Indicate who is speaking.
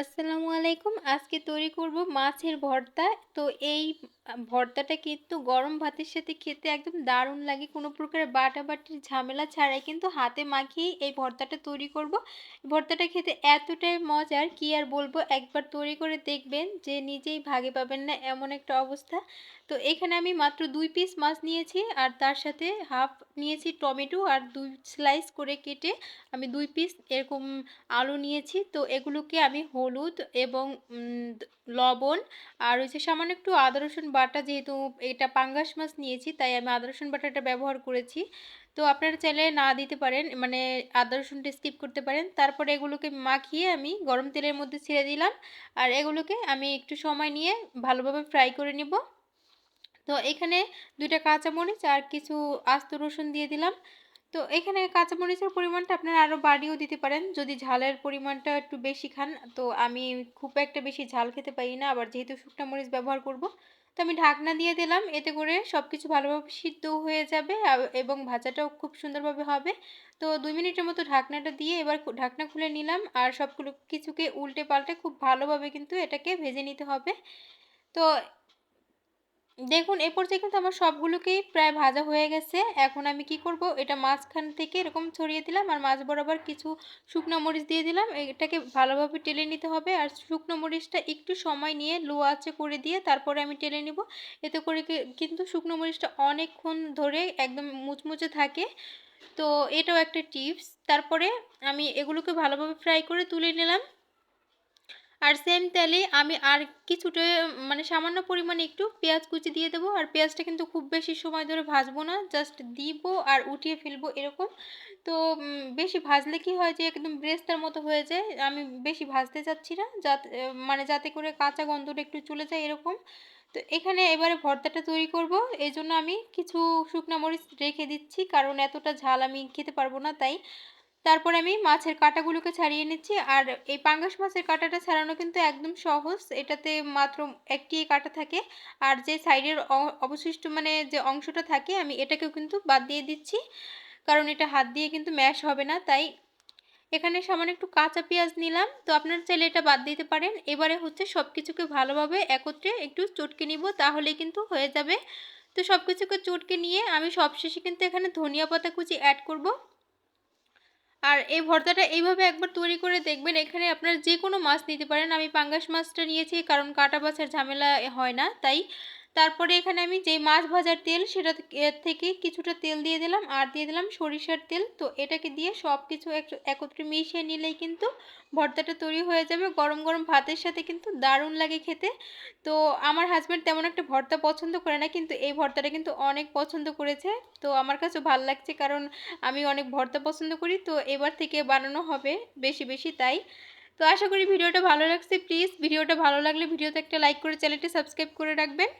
Speaker 1: আসসালামু আলাইকুম। আজকে তৈরি করব মাছের ভর্তা। তো এই ভর্তাটা কিন্তু গরম ভাতের সাথে খেতে একদম দারুণ লাগে। কোনো প্রকার বাটাবাটির ঝামেলা ছাড়াই কিন্তু হাতে মাখিয়ে এই ভর্তাটা তৈরি করব। ভর্তাটা খেতে এতটাই মজার, কি আর বলব? একবার তৈরি করে দেখবেন যে নিজেই ভাগে পাবেন না এমন একটা অবস্থা। তো এখানে আমি মাত্র দুই পিস মাছ নিয়েছি আর তার সাথে হাফ নিয়েছি টমেটো আর দুই স্লাইস করে কেটে আমি দুই পিস এরকম আলু নিয়েছি। তো এগুলোকে আমি হলুদ এবং লবণ। আর হচ্ছে সামান্য একটু আদা, রসুন বাটা যেহেতু এটা পাঙ্গাস মাছ নিয়েছি, তাই আমি আদা, রসুন বাটাটা ব্যবহার করেছি। তো আপনারা চাইলে না দিতে পারেন মানে আদা, রসুনটা স্কিপ করতে পারেন। তারপরে এগুলোকে মাখিয়ে আমি গরম তেলের মধ্যে ছেড়ে দিলাম। আর এগুলোকে আমি একটু সময় নিয়ে ভালোভাবে ফ্রাই করে নিব। তো এখানে দুইটা কাঁচামরিচ আর কিছু আস্ত রসুন দিয়ে দিলাম। তো এখানে কাঁচামরিচের পরিমাণটা আপনারা আরও বাড়িয়েও দিতে পারেন। যদি ঝালের পরিমাণটা একটু বেশি খান, তো আমি খুব একটা বেশি ঝাল খেতে পারি না। আবার যেহেতু শুকনো মরিচ ব্যবহার করব, তো আমি ঢাকনা দিয়ে দিলাম। এতে করে সব কিছু ভালোভাবে সিদ্ধ হয়ে যাবে এবং ভাজাটাও খুব সুন্দরভাবে হবে। তো দুই মিনিটের মতো ঢাকনাটা দিয়ে এবার ঢাকনা খুলে নিলাম আর সবগুলো কিছুকে উল্টে পাল্টে খুব ভালোভাবে কিন্তু এটাকে ভেজে নিতে হবে। তো দেখুন এ পর্যায়ে কিন্তু আমার সবগুলোকেই প্রায় ভাজা হয়ে গেছে। এখন আমি কি করব? এটা মাঝখান থেকে এরকম ছড়িয়ে দিলাম আর মাছ বরাবর কিছু শুকনো মরিচ দিয়ে দিলাম। এটাকে ভালোভাবে টেলে নিতে হবে আর শুকনো মরিচটা একটু সময় নিয়ে লো আঁচে করে দিয়ে তারপরে আমি টেলে নিব। এতে করে কিন্তু শুকনো মরিচটা অনেকক্ষণ ধরে একদম মুচমুচে থাকে। তো এটাও একটা টিপস। তারপরে আমি এগুলোকে ভালোভাবে ফ্রাই করে তুলে নিলাম। আর সেম তেলে আমি আর কিছুটা মানে সামান্য পরিমাণে একটু পেঁয়াজ কুচি দিয়ে দেবো। আর পেঁয়াজটা কিন্তু খুব বেশি সময় ধরে ভাজবো না জাস্ট দিব আর উঠিয়ে ফেলব এরকম। তো বেশি ভাজলে কি হয় যে, একদম ব্রেস্তার মতো হয়ে যায়। আমি বেশি ভাজতে চাচ্ছি না, যাতে মানে যাতে করে কাঁচা গন্ধটা একটু চলে যায় এরকম। তো এখানে এবারে ভর্তাটা তৈরি করব। এই জন্য আমি কিছু শুকনা মরিচ রেখে দিচ্ছি, কারণ এতটা ঝাল আমি খেতে পারব না, তাই তারপর আমি মাছের কাঁটাগুলোকে ছাড়িয়ে নিচ্ছি। আর এই পাঙ্গাস মাছের কাঁটাটা ছাড়ানো কিন্তু একদম সহজ। এটাতে মাত্র একটি কাঁটা থাকে। আর যে সাইডের অবশিষ্ট মানে যে অংশটা থাকে, আমি এটাকেও কিন্তু বাদ দিয়ে দিচ্ছি। কারণ এটা হাত দিয়ে কিন্তু ম্যাশ হবে না, তাই এখানে সামান্য একটু কাঁচা পেঁয়াজ নিলাম। তো আপনারা চাইলে এটা বাদ দিতে পারেন। এবারে হচ্ছে সব কিছুকে ভালোভাবে একত্রে একটু চটকে নিব তাহলে কিন্তু হয়ে যাবে। তো সব কিছুকে চটকে নিয়ে আমি সবশেষে কিন্তু এখানে ধনিয়া পাতা কুচি অ্যাড করব। আর এই ভর্তাটা এইভাবে একবার তৈরি করে দেখবেন, এখানে আপনারা যে কোনো মাছ নিতে পারেন। আমি পাঙ্গাস মাছটা নিয়েছি কারণ কাটা বাছার ঝামেলা হয় না, তাই তারপরে এখানে আমি যে মাছ ভাজার তেল সেটা থেকে কিছুটা তেল দিয়ে দিলাম, আর দিয়ে দিলাম সরিষার তেল। তো এটাকে দিয়ে সব কিছু একত্রে মিশিয়ে নিলেই কিন্তু ভর্তাটা তৈরি হয়ে যাবে। গরম গরম ভাতের সাথে কিন্তু দারুণ লাগে খেতে। তো আমার হাজব্যান্ড তেমন একটা ভর্তা পছন্দ করে না, কিন্তু এই ভর্তাটা কিন্তু অনেক পছন্দ করেছে। তো আমার কাছে ভালো লাগছে, কারণ আমি অনেক ভর্তা পছন্দ করি। তো এবার থেকে বানানো হবে, বেশি বেশি তাই। তো আশা করি ভিডিওটা ভালো লাগছে, প্লিজ। ভিডিওটা ভালো লাগলে ভিডিওতে একটা লাইক করে চ্যানেলটি সাবস্ক্রাইব করে রাখবেন।